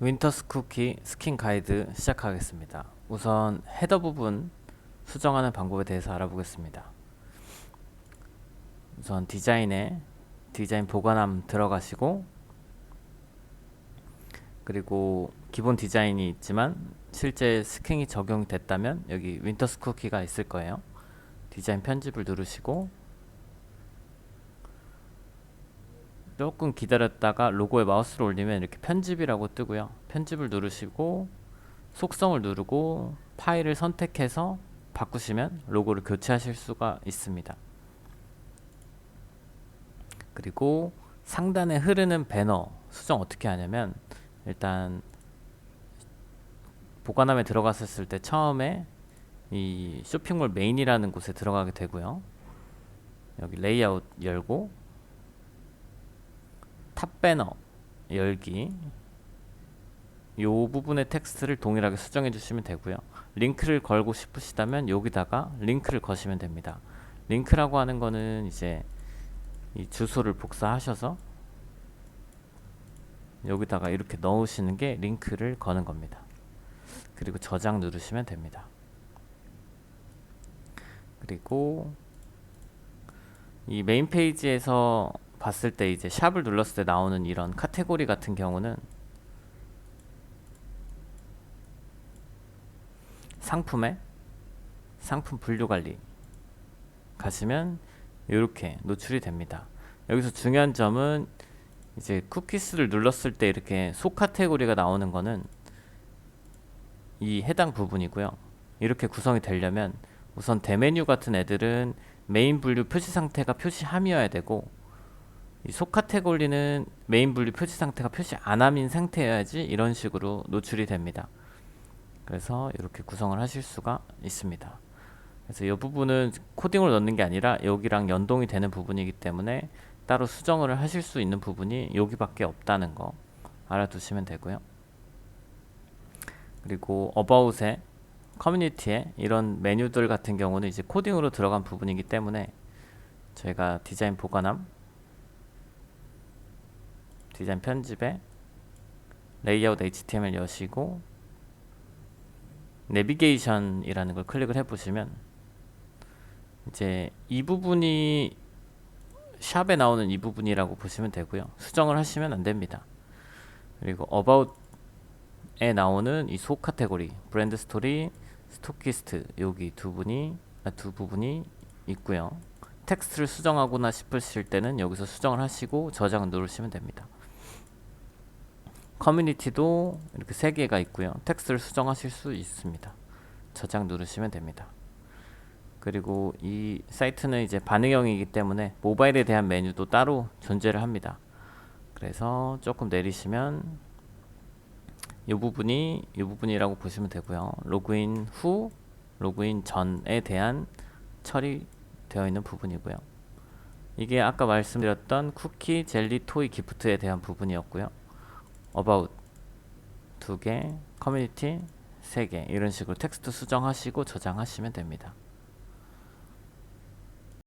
윈터스 쿠키 스킨 가이드 시작하겠습니다. 우선 헤더 부분 수정하는 방법에 대해서 알아보겠습니다. 우선 디자인에 디자인 보관함 들어가시고 그리고 기본 디자인이 있지만 실제 스킨이 적용이 됐다면 여기 윈터스 쿠키가 있을 거예요. 디자인 편집을 누르시고 조금 기다렸다가 로고에 마우스를 올리면 이렇게 편집이라고 뜨고요. 편집을 누르시고 속성을 누르고 파일을 선택해서 바꾸시면 로고를 교체하실 수가 있습니다. 그리고 상단에 흐르는 배너 수정 어떻게 하냐면 일단 보관함에 들어갔었을 때 처음에 이 쇼핑몰 메인이라는 곳에 들어가게 되고요. 여기 레이아웃 열고 탑 배너 열기 요 부분의 텍스트를 동일하게 수정해 주시면 되고요. 링크를 걸고 싶으시다면 여기다가 링크를 거시면 됩니다. 링크라고 하는 거는 이제 이 주소를 복사하셔서 여기다가 이렇게 넣으시는 게 링크를 거는 겁니다. 그리고 저장 누르시면 됩니다. 그리고 이 메인 페이지에서 봤을 때 이제 샵을 눌렀을 때 나오는 이런 카테고리 같은 경우는 상품에 상품 분류 관리 가시면 이렇게 노출이 됩니다. 여기서 중요한 점은 이제 쿠키스를 눌렀을 때 이렇게 속 카테고리가 나오는 거는 이 해당 부분이고요. 이렇게 구성이 되려면 우선 대메뉴 같은 애들은 메인 분류 표시 상태가 표시함이어야 되고 이속 카테고리는 메인 분류 표시 상태가 표시 안함인 상태여야지 이런 식으로 노출이 됩니다. 그래서 이렇게 구성을 하실 수가 있습니다. 그래서 이 부분은 코딩으로 넣는 게 아니라 여기랑 연동이 되는 부분이기 때문에 따로 수정을 하실 수 있는 부분이 여기밖에 없다는 거 알아두시면 되고요. 그리고 어바웃에 커뮤니티에 이런 메뉴들 같은 경우는 이제 코딩으로 들어간 부분이기 때문에 저희가 디자인 보관함 디자인 편집에 레이아웃 HTML 여시고 내비게이션이라는 걸 클릭을 해보시면 이제 이 부분이 샵에 나오는 이 부분이라고 보시면 되고요. 수정을 하시면 안 됩니다. 그리고 about에 나오는 이 속 카테고리 브랜드 스토리, 스토키스트 여기 두 분이 아, 두 부분이 있고요. 텍스트를 수정하거나 싶으실 때는 여기서 수정을 하시고 저장을 누르시면 됩니다. 커뮤니티도 이렇게 세 개가 있고요. 텍스트를 수정하실 수 있습니다. 저장 누르시면 됩니다. 그리고 이 사이트는 이제 반응형이기 때문에 모바일에 대한 메뉴도 따로 존재를 합니다. 그래서 조금 내리시면 이 부분이 이 부분이라고 보시면 되고요. 로그인 후, 로그인 전에 대한 처리되어 있는 부분이고요. 이게 아까 말씀드렸던 쿠키, 젤리, 토이, 기프트에 대한 부분이었고요. About 두 개, 커뮤니티 세 개 이런 식으로 텍스트 수정하시고 저장하시면 됩니다.